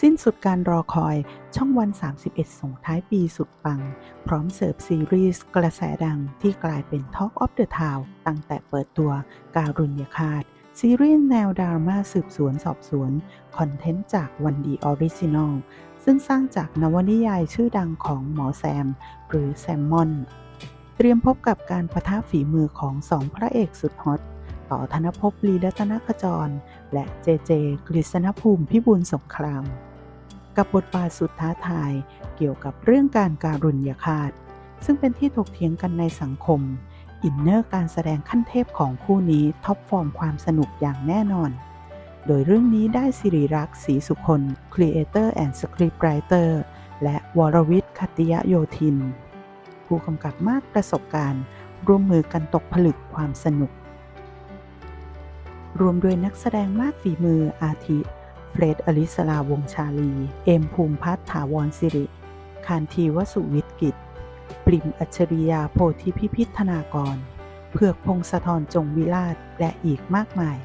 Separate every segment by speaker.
Speaker 1: สิ้นสุดการรอคอยช่องวัน 31 ส่งท้ายปีสุดปัง พร้อมเสิร์ฟซีรีส์กระแสดังที่กลายเป็น Talk of the Town ตั้งแต่เปิดตัวการุญยคาตซีรีส์แนวดราม่าสืบสวนสอบสวน คอนเทนต์จากวันดีออริจินอลซึ่งสร้างจากนวนิยายชื่อดังของหมอแซม หรือแซมมอน เตรียมพบกับการประทะฝีมือของสองพระเอกสุดฮอตต่อธนภพลีรัตนขจร และเจเจกฤษณภูมิพิบูลสงคราม กับบทบาทสุดท้าทายเกี่ยวกับเรื่องการการุญยฆาต ซึ่งเป็นที่ถกเถียงกันในสังคม อินเนอร์การแสดงขั้นเทพของคู่นี้ท็อปฟอร์มความสนุกอย่างแน่นอน โดยเรื่องนี้ได้สิริรักษ์ศรีสุคน Creator and Scriptwriter และวรวิทย์คติยโยธิน ผู้กำกับมากประสบการณ์ ร่วมมือกันตกผลึกความสนุก รวมด้วยนักแสดงมากฝีมืออาทิ เฟรดอลิสลาวงชาลี เอมภูมิพัฒน์ถาวรสิริ คานทีวสุวิทกิจ ปริมอัจฉริยาโพธิพิพิธนากรเผือกพงศธรจงวิราชและอีกมากมาย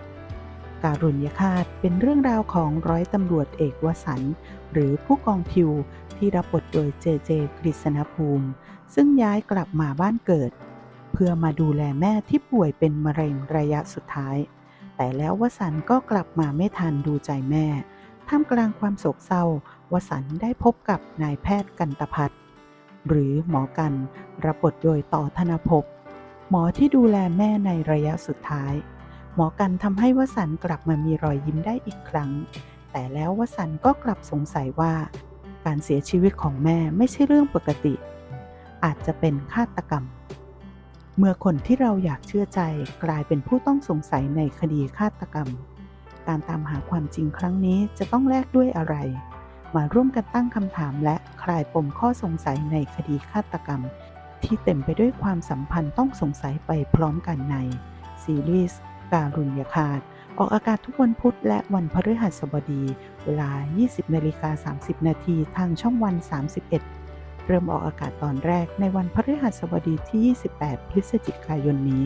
Speaker 1: การุญยฆาตเป็นเรื่องราวของร้อยตำรวจเอกวสันต์หรือผู้กองทิวที่รับบทโดยเจเจกฤษณภูมิ ซึ่งย้ายกลับมาบ้านเกิด เพื่อมาดูแลแม่ที่ป่วยเป็นมะเร็งระยะสุดท้าย แต่แล้ววสันก็กลับมาไม่ทันดูใจแม่ ท่ามกลางความโศกเศร้าวสันได้พบกับนายแพทย์กันตพัฒน์หรือหมอกันรับบทโดยต่อธนภพหมอที่ดูแลแม่ในระยะสุดท้าย หมอกันทำให้วสันกลับมามีรอยยิ้มได้อีกครั้ง แต่แล้ววสันก็กลับสงสัยว่า การเสียชีวิตของแม่ไม่ใช่เรื่องปกติ อาจจะเป็นฆาตกรรม เมื่อคนที่เราอยากเชื่อใจกลายเป็นผู้ต้องสงสัยในคดีฆาตกรรม การตามหาความจริงครั้งนี้จะต้องแลกด้วยอะไร มาร่วมกันตั้งคำถามและคลายปมข้อสงสัยในคดีฆาตกรรม ที่เต็มไปด้วยความสัมพันธ์ต้องสงสัยไปพร้อมกันใน ซีรีส์การุญยฆาตออกอากาศทุกวันพุธและวันพฤหัสบดี เวลา 20 นาฬิกา 30 นาทีทางช่องวัน 31 เริ่มออกอากาศตอนแรกในวันพฤหัสบดีที่ 28 พฤศจิกายนนี้